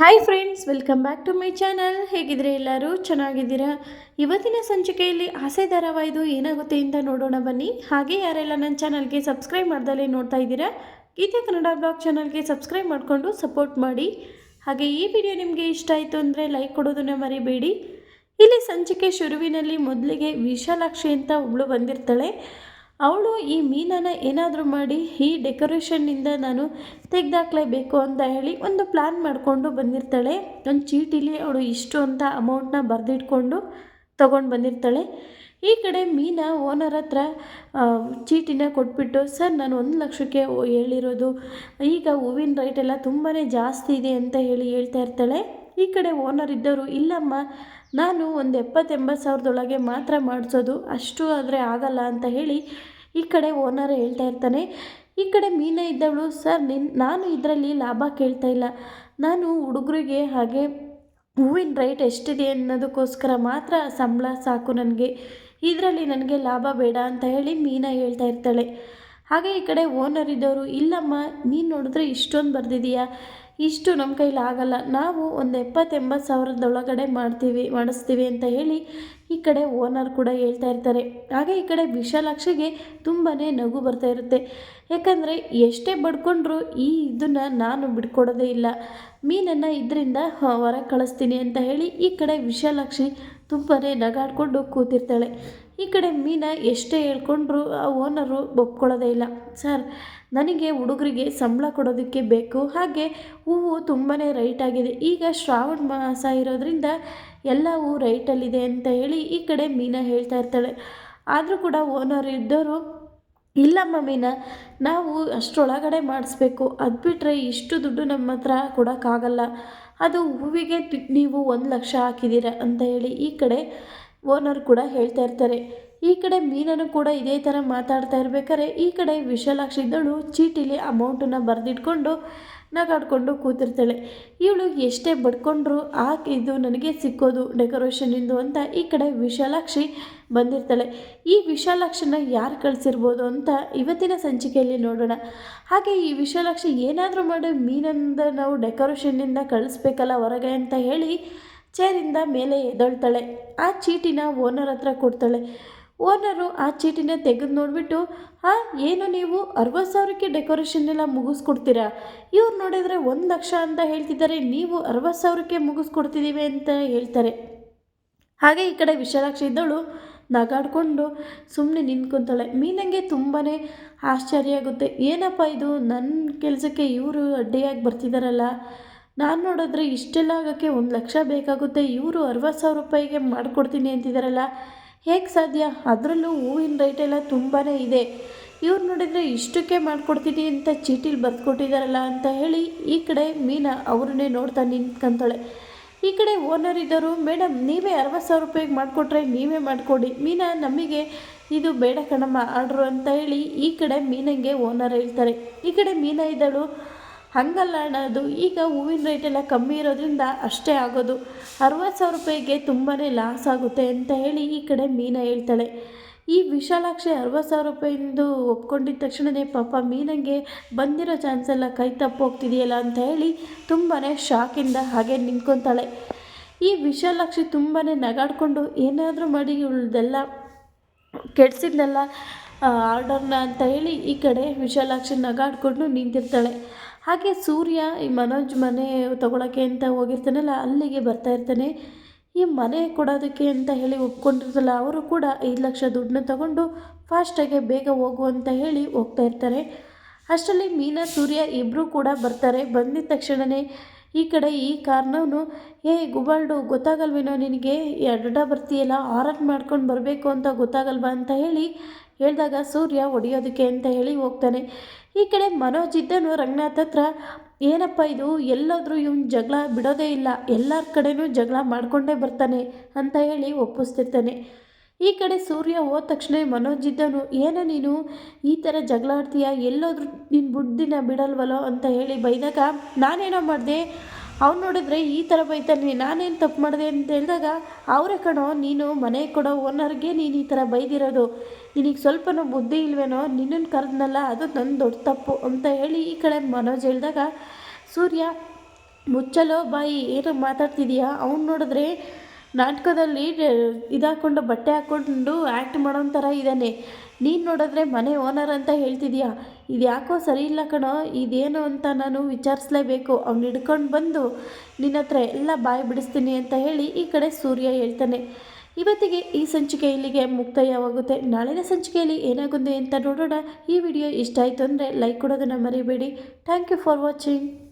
Hi friends welcome back to my channel ಹೇಗಿದ್ರೆ ಎಲ್ಲರೂ? ಚೆನ್ನಾಗಿದ್ದೀರಾ? ಇವತ್ತಿನ ಸಂಚಿಕೆಯಲ್ಲಿ ಆಸೆ ಧಾರಾವಾಹಿದು ಏನಾಗುತ್ತೆ ಅಂತ ನೋಡೋಣ ಬನ್ನಿ. ಹಾಗೆ ಯಾರೆಲ್ಲ ನನ್ನ ಚಾನಲ್ಗೆ ಸಬ್ಸ್ಕ್ರೈಬ್ ಮಾಡ್ದಲೇ ನೋಡ್ತಾ ಇದ್ದೀರಾ, ಗೀತೆ ಕನ್ನಡ ಬ್ಲಾಗ್ ಚಾನಲ್ಗೆ ಸಬ್ಸ್ಕ್ರೈಬ್ ಮಾಡಿಕೊಂಡು ಸಪೋರ್ಟ್ ಮಾಡಿ. ಹಾಗೆ ಈ ವಿಡಿಯೋ ನಿಮಗೆ ಇಷ್ಟ ಆಯಿತು ಅಂದರೆ ಲೈಕ್ ಕೊಡೋದನ್ನ ಮರಿಬೇಡಿ. ಇಲ್ಲಿ ಸಂಚಿಕೆ ಶುರುವಿನಲ್ಲಿ ಮೊದಲಿಗೆ ವಿಶಾಲಾಕ್ಷಿ ಅಂತ ಒಬ್ಳು ಬಂದಿರ್ತಾಳೆ. ಅವಳು ಈ ಮೀನನ್ನ ಏನಾದರೂ ಮಾಡಿ ಈ ಡೆಕೋರೇಷನ್ನಿಂದ ನಾನು ತೆಗೆದಾಕ್ಲೇಬೇಕು ಅಂತ ಹೇಳಿ ಒಂದು ಪ್ಲ್ಯಾನ್ ಮಾಡಿಕೊಂಡು ಬಂದಿರ್ತಾಳೆ. ಒಂದು ಚೀಟಿಲಿ ಅವಳು ಇಷ್ಟು ಅಂತ ಅಮೌಂಟ್ನ ಬರೆದಿಟ್ಕೊಂಡು ತೊಗೊಂಡು ಬಂದಿರ್ತಾಳೆ. ಈ ಕಡೆ ಮೀನಾ ಓನರ್ ಹತ್ರ ಚೀಟಿನ ಕೊಟ್ಬಿಟ್ಟು, ಸರ್, ನಾನು ಒಂದು ಲಕ್ಷಕ್ಕೆ ಹೇಳಿರೋದು, ಈಗ ಹೂವಿನ ರೇಟ್ ಎಲ್ಲ ತುಂಬಾ ಜಾಸ್ತಿ ಇದೆ ಅಂತ ಹೇಳಿ ಹೇಳ್ತಾ ಇರ್ತಾಳೆ. ಈ ಕಡೆ ಓನರ್ ಇದ್ದವರು, ಇಲ್ಲಮ್ಮ, ನಾನು ಒಂದು ಎಪ್ಪತ್ತೆಂಬತ್ತು ಸಾವಿರದೊಳಗೆ ಮಾತ್ರ ಮಾಡಿಸೋದು, ಅಷ್ಟು ಆದರೆ ಆಗಲ್ಲ ಅಂತ ಹೇಳಿ ಈ ಕಡೆ ಓನರ್ ಹೇಳ್ತಾ ಇರ್ತಾನೆ, ಈ ಕಡೆ ಮೀನ ಇದ್ದವಳು, ಸರ್, ನಿನ್, ನಾನು ಇದರಲ್ಲಿ ಲಾಭ ಕೇಳ್ತಾ ಇಲ್ಲ. ನಾನು ಹುಡುಗರಿಗೆ ಹಾಗೆ ಹೂವಿನ ರೇಟ್ ಎಷ್ಟಿದೆ ಅನ್ನೋದಕ್ಕೋಸ್ಕರ ಮಾತ್ರ ಸಂಬಳ ಸಾಕು ನನಗೆ. ಇದರಲ್ಲಿ ನನಗೆ ಲಾಭ ಬೇಡ ಅಂತ ಹೇಳಿ ಮೀನಾ ಹೇಳ್ತಾ ಇರ್ತಾಳೆ. ಹಾಗೆ ಈ ಕಡೆ ಓನರ್ ಇದ್ದವರು, ಇಲ್ಲಮ್ಮ, ನೀನು ನೋಡಿದ್ರೆ ಇಷ್ಟೊಂದು ಬರೆದಿದೀಯಾ? ಇಷ್ಟು ನಮ್ಮ ಕೈಲಿ ಆಗಲ್ಲ. ನಾವು ಒಂದು ಎಪ್ಪತ್ತೆಂಬತ್ತು ಸಾವಿರದೊಳಗಡೆ ಮಾಡ್ತೀವಿ, ಮಾಡಿಸ್ತೀವಿ ಅಂತ ಹೇಳಿ ಈ ಕಡೆ ಓನರ್ ಕೂಡ ಹೇಳ್ತಾ ಇರ್ತಾರೆ. ಹಾಗೆ ಈ ಕಡೆ ವಿಶಾಲಾಕ್ಷಿಗೆ ತುಂಬಾ ನಗು ಬರ್ತಾ ಇರುತ್ತೆ. ಯಾಕಂದರೆ ಎಷ್ಟೇ ಬಡ್ಕೊಂಡ್ರು ಈ ಇದನ್ನು ನಾನು ಬಿಡ್ಕೊಡೋದೇ ಇಲ್ಲ. ಮೀನನ್ನು ಇದರಿಂದ ಹೊರಗೆ ಕಳಿಸ್ತೀನಿ ಅಂತ ಹೇಳಿ ಈ ಕಡೆ ವಿಶಾಲಾಕ್ಷಿ ತುಂಬಾ ನಗಾಡ್ಕೊಂಡು ಕೂತಿರ್ತಾಳೆ. ಈ ಕಡೆ ಮೀನಾ ಎಷ್ಟೇ ಹೇಳ್ಕೊಂಡ್ರು ಆ ಓನರು ಒಪ್ಕೊಳ್ಳೋದೇ ಇಲ್ಲ. ಸರ್, ನನಗೆ ಹುಡುಗರಿಗೆ ಸಂಬಳ ಕೊಡೋದಕ್ಕೆ ಬೇಕು. ಹಾಗೆ ಹೂವು ತುಂಬಾ ರೈಟ್ ಆಗಿದೆ. ಈಗ ಶ್ರಾವಣ ಮಾಸ ಇರೋದ್ರಿಂದ ಎಲ್ಲ ಹೂವು ರೈಟಲ್ಲಿದೆ ಅಂತ ಹೇಳಿ ಈ ಕಡೆ ಮೀನಾ ಹೇಳ್ತಾ ಇರ್ತಾಳೆ. ಆದರೂ ಕೂಡ ಓನರ್ ಇದ್ದವರು ಇಲ್ಲಮ್ಮ ಮೀನಾ, ನಾವು ಅಷ್ಟರೊಳಗಡೆ ಮಾಡಿಸ್ಬೇಕು. ಅದು ಬಿಟ್ಟರೆ ಇಷ್ಟು ದುಡ್ಡು ನಮ್ಮ ಹತ್ರ ಕೊಡೋಕ್ಕಾಗಲ್ಲ. ಅದು ಹೂವಿಗೆ ನೀವು ಒಂದು ಲಕ್ಷ ಹಾಕಿದ್ದೀರ ಅಂತ ಹೇಳಿ ಈ ಕಡೆ ಓನರ್ ಕೂಡ ಹೇಳ್ತಾ ಇರ್ತಾರೆ. ಈ ಕಡೆ ಮೀನನು ಕೂಡ ಇದೇ ಥರ ಮಾತಾಡ್ತಾ ಇರ್ಬೇಕಾದ್ರೆ ಈ ಕಡೆ ವಿಶಾಲಾಕ್ಷಿ ಇದ್ದಳು ಚೀಟಿಲಿ ಅಮೌಂಟನ್ನು ಬರೆದಿಟ್ಕೊಂಡು ನಗಾಡ್ಕೊಂಡು ಕೂತಿರ್ತಾಳೆ. ಇವಳು ಎಷ್ಟೇ ಬಡ್ಕೊಂಡ್ರು ಆ ಇದು ನನಗೆ ಸಿಕ್ಕೋದು ಡೆಕೋರೇಷನಿಂದು ಅಂತ ಈ ಕಡೆ ವಿಶಾಲಾಕ್ಷಿ ಬಂದಿರ್ತಾಳೆ. ಈ ವಿಶಾಲಾಕ್ಷಿನ ಯಾರು ಕಳಿಸಿರ್ಬೋದು ಅಂತ ಇವತ್ತಿನ ಸಂಚಿಕೆಯಲ್ಲಿ ನೋಡೋಣ. ಹಾಗೆ ಈ ವಿಶಾಲಾಕ್ಷಿ ಏನಾದರೂ ಮಾಡಿ ಮೀನಂದ ನಾವು ಡೆಕೋರೇಷನ್ನಿಂದ ಕಳಿಸ್ಬೇಕಲ್ಲ ಹೊರಗೆ ಅಂತ ಹೇಳಿ ಚೇರಿಂದ ಮೇಲೆ ಎದೊಳ್ತಾಳೆ. ಆ ಚೀಟಿನ ಓನರ್ ಹತ್ರ ಕೊಡ್ತಾಳೆ. ಓನರು ಆ ಚೀಟಿನ ತೆಗೆದು ನೋಡಿಬಿಟ್ಟು, ಹಾಂ, ಏನು ನೀವು? ಅರವತ್ತು ಸಾವಿರಕ್ಕೆ ಡೆಕೋರೇಷನ್ ಎಲ್ಲ ಮುಗಿಸ್ಕೊಡ್ತೀರಾ? ಇವ್ರು ನೋಡಿದರೆ ಒಂದು ಲಕ್ಷ ಅಂತ ಹೇಳ್ತಿದ್ದಾರೆ, ನೀವು ಅರವತ್ತು ಸಾವಿರಕ್ಕೆ ಮುಗಿಸ್ಕೊಡ್ತಿದ್ದೀವಿ ಅಂತ ಹೇಳ್ತಾರೆ. ಹಾಗೆ ಈ ಕಡೆ ವಿಶಾಲಾಕ್ಷಿ ಇದ್ದವಳು ನಗಾಡ್ಕೊಂಡು ಸುಮ್ಮನೆ ನಿಂತ್ಕೊತಾಳೆ. ಮೀನಂಗೆ ತುಂಬಾ ಆಶ್ಚರ್ಯ ಆಗುತ್ತೆ. ಏನಪ್ಪ ಇದು? ನನ್ನ ಕೆಲಸಕ್ಕೆ ಇವರು ಅಡ್ಡಿಯಾಗಿ ಬರ್ತಿದ್ದಾರಲ್ಲ ನಾನು ನೋಡಿದ್ರೆ ಇಷ್ಟೆಲ್ಲ ಆಗೋಕ್ಕೆ ಒಂದು ಲಕ್ಷ ಬೇಕಾಗುತ್ತೆ, ಇವರು ಅರವತ್ತು ಸಾವಿರ ರೂಪಾಯಿಗೆ ಮಾಡಿಕೊಡ್ತೀನಿ ಅಂತಿದ್ದಾರಲ್ಲ ಹೇಗೆ ಸಾಧ್ಯ? ಅದರಲ್ಲೂ ಹೂವಿನ ರೇಟ್ ಎಲ್ಲ ತುಂಬಾ ಇದೆ. ಇವ್ರು ನೋಡಿದರೆ ಇಷ್ಟಕ್ಕೆ ಮಾಡಿಕೊಡ್ತೀನಿ ಅಂತ ಚೀಟಿಲಿ ಬರ್ಕೊಟ್ಟಿದ್ದಾರಲ್ಲ ಅಂತ ಹೇಳಿ ಈ ಕಡೆ ಮೀನಾ ಅವ್ರನ್ನೇ ನೋಡ್ತಾ ನಿಂತ್ಕೊಂತಾಳೆ. ಈ ಕಡೆ ಓನರ್ ಇದ್ದವರು ಮೇಡಮ್ ನೀವೇ ಅರವತ್ತು ಸಾವಿರ ರೂಪಾಯಿಗೆ ಮಾಡಿಕೊಟ್ರೆ ನೀವೇ ಮಾಡಿಕೊಡಿ. ಮೀನಾ ನಮಗೆ ಇದು ಬೇಡ ಕಣಮ್ಮ ಆರ್ಡ್ರು ಅಂತ ಹೇಳಿ ಈ ಕಡೆ ಮೀನಂಗೆ ಓನರ್ ಹೇಳ್ತಾರೆ. ಈ ಕಡೆ ಮೀನಾ ಇದ್ದಳು ಹಂಗಲ್ಲ ಅದು ಈಗ ಹೂವಿನ ರೇಟ್ ಎಲ್ಲ ಕಮ್ಮಿ ಇರೋದ್ರಿಂದ ಅಷ್ಟೇ ಆಗೋದು. ಅರವತ್ತು ಸಾವಿರ ರೂಪಾಯಿಗೆ ತುಂಬಾ ಲಾಸ್ ಆಗುತ್ತೆ ಅಂತ ಹೇಳಿ ಈ ಕಡೆ ಮೀನಾ ಹೇಳ್ತಾಳೆ. ಈ ವಿಶಾಲಾಕ್ಷಿ ಅರವತ್ತು ಸಾವಿರ ರೂಪಾಯಿಂದು ಒಪ್ಕೊಂಡಿದ್ದ ತಕ್ಷಣವೇ ಪಾಪ ಮೀನಂಗೆ ಬಂದಿರೋ ಚಾನ್ಸ್ ಎಲ್ಲ ಕೈ ತಪ್ಪೋಗ್ತಿದೆಯಲ್ಲ ಅಂತ ಹೇಳಿ ತುಂಬಾ ಶಾಕಿಂದ ಹಾಗೆ ನಿಂತ್ಕೊತಾಳೆ. ಈ ವಿಶಾಲಾಕ್ಷಿ ತುಂಬಾ ನಗಾಡ್ಕೊಂಡು ಏನಾದರೂ ಮಾಡಿ ಇವಳ್ದೆಲ್ಲ ಕೆಡ್ಸಿದ್ನೆಲ್ಲ ಆರ್ಡರ್ನ ಅಂತ ಹೇಳಿ ಈ ಕಡೆ ವಿಶಾಲಾಕ್ಷಿ ನಗಾಡ್ಕೊಂಡು ನಿಂತಿರ್ತಾಳೆ. ಹಾಗೆ ಸೂರ್ಯ ಈ ಮನೋಜ್ ಮನೆ ತಗೊಳಕ್ಕೆ ಅಂತ ಹೋಗಿರ್ತಾನಲ್ಲ, ಅಲ್ಲಿಗೆ ಬರ್ತಾ ಇರ್ತಾನೆ. ಈ ಮನೆ ಕೊಡೋದಕ್ಕೆ ಅಂತ ಹೇಳಿ ಒಪ್ಕೊಂಡಿರ್ತಲ್ಲ ಅವರು ಕೂಡ ಐದು ಲಕ್ಷ ದುಡ್ಡನ್ನ ತಗೊಂಡು ಫಾಸ್ಟಾಗೆ ಬೇಗ ಹೋಗು ಅಂತ ಹೇಳಿ ಹೋಗ್ತಾ ಇರ್ತಾರೆ. ಅಷ್ಟರಲ್ಲಿ ಮೀನಾ, ಸೂರ್ಯ ಇಬ್ಬರೂ ಕೂಡ ಬರ್ತಾರೆ. ಬಂದಿದ ತಕ್ಷಣವೇ ಈ ಕಡೆ ಈ ಕಾರ್ನವನು ಏ ಗುಬಾಲ್ಡು, ಗೊತ್ತಾಗಲ್ವೇನೋ ನಿನಗೆ? ಅಡ್ಡ ಬರ್ತೀಯಲ್ಲ, ಆರನ್ ಮಾಡ್ಕೊಂಡು ಬರಬೇಕು ಅಂತ ಗೊತ್ತಾಗಲ್ವಾ? ಅಂತ ಹೇಳಿ ಹೇಳಿದಾಗ ಸೂರ್ಯ ಒಡೆಯೋದಕ್ಕೆ ಅಂತ ಹೇಳಿ ಹೋಗ್ತಾನೆ. ಈ ಕಡೆ ಮನೋಜ್ ಇದ್ದನು ರಂಗನಾಥ್ ಹತ್ರ, ಏನಪ್ಪ ಇದು? ಎಲ್ಲಾದರೂ ಇವನು ಜಗಳ ಬಿಡೋದೇ ಇಲ್ಲ. ಎಲ್ಲರ ಕಡೆಯೂ ಜಗಳ ಮಾಡ್ಕೊಂಡೇ ಬರ್ತಾನೆ ಅಂತ ಹೇಳಿ ಒಪ್ಪಿಸ್ತಿರ್ತಾನೆ. ಈ ಕಡೆ ಸೂರ್ಯ ಹೋದ ತಕ್ಷಣ ಮನೋಜ್ ಇದ್ದನು, ಏನೋ ನೀನು? ಈ ಥರ ಜಗಳ ಆಡ್ತೀಯ? ಎಲ್ಲೋದ್ರೂ ನಿನ್ನ ಬುದ್ಧಿನ ಬಿಡಲ್ವಲ್ಲೋ? ಅಂತ ಹೇಳಿ ಬೈದಾಗ, ನಾನೇನೋ ಮಾಡಿದೆ? ಅವ್ನು ನೋಡಿದ್ರೆ ಈ ಥರ ಬೈತಾನೆ, ನಾನೇನು ತಪ್ಪು ಮಾಡಿದೆ? ಅಂತ ಹೇಳಿದಾಗ, ಅವರೇ ಕಣೋ, ನೀನು ಮನೆ ಕೊಡೋ ಓನರ್ಗೆ ನೀನು ಈ ಥರ ಬೈದಿರೋದು. ನಿನಗೆ ಸ್ವಲ್ಪನೂ ಬುದ್ಧಿ ಇಲ್ವೇನೋ? ನಿನ್ನನ್ನು ಕರೆದ್ನಲ್ಲ, ಅದು ನನ್ನ ದೊಡ್ಡ ತಪ್ಪು. ಅಂತ ಹೇಳಿ ಈ ಕಡೆ ಮನೋಜ್ ಹೇಳಿದಾಗ, ಸೂರ್ಯ, ಮುಚ್ಚಲೋ ಬಾಯಿ, ಏನೋ ಮಾತಾಡ್ತಿದೀಯಾ? ಅವ್ನು ನೋಡಿದ್ರೆ ನಾಟಕದಲ್ಲಿ ಇದಾಕೊಂಡು ಬಟ್ಟೆ ಹಾಕ್ಕೊಂಡು ಆ್ಯಕ್ಟ್ ಮಾಡೋ ಥರ ಇದ್ದಾನೆ. ನೀನು ನೋಡಿದ್ರೆ ಮನೆ ಓನರ್ ಅಂತ ಹೇಳ್ತಿದೀಯಾ? ಇದು ಯಾಕೋ ಸರಿ ಇಲ್ಲ ಕಣೋ, ಇದೇನು ಅಂತ ನಾನು ವಿಚಾರಿಸ್ಲೇಬೇಕು. ಅವ್ನು ಹಿಡ್ಕೊಂಡು ಬಂದು ನಿನ್ನ ಹತ್ರ ಎಲ್ಲ ಬಾಯಿ ಬಿಡಿಸ್ತೀನಿ ಅಂತ ಹೇಳಿ ಈ ಕಡೆ ಸೂರ್ಯ ಹೇಳ್ತಾನೆ. ಇವತ್ತಿಗೆ ಈ ಸಂಚಿಕೆ ಇಲ್ಲಿಗೆ ಮುಕ್ತಾಯವಾಗುತ್ತೆ. ನಾಳಿನ ಸಂಚಿಕೆಯಲ್ಲಿ ಏನಾಗುತ್ತೆ ಅಂತ ನೋಡೋಣ. ಈ ವಿಡಿಯೋ ಇಷ್ಟ ಆಯಿತು ಅಂದರೆ ಲೈಕ್ ಕೊಡೋದನ್ನು ಮರಿಬೇಡಿ. Thank you for watching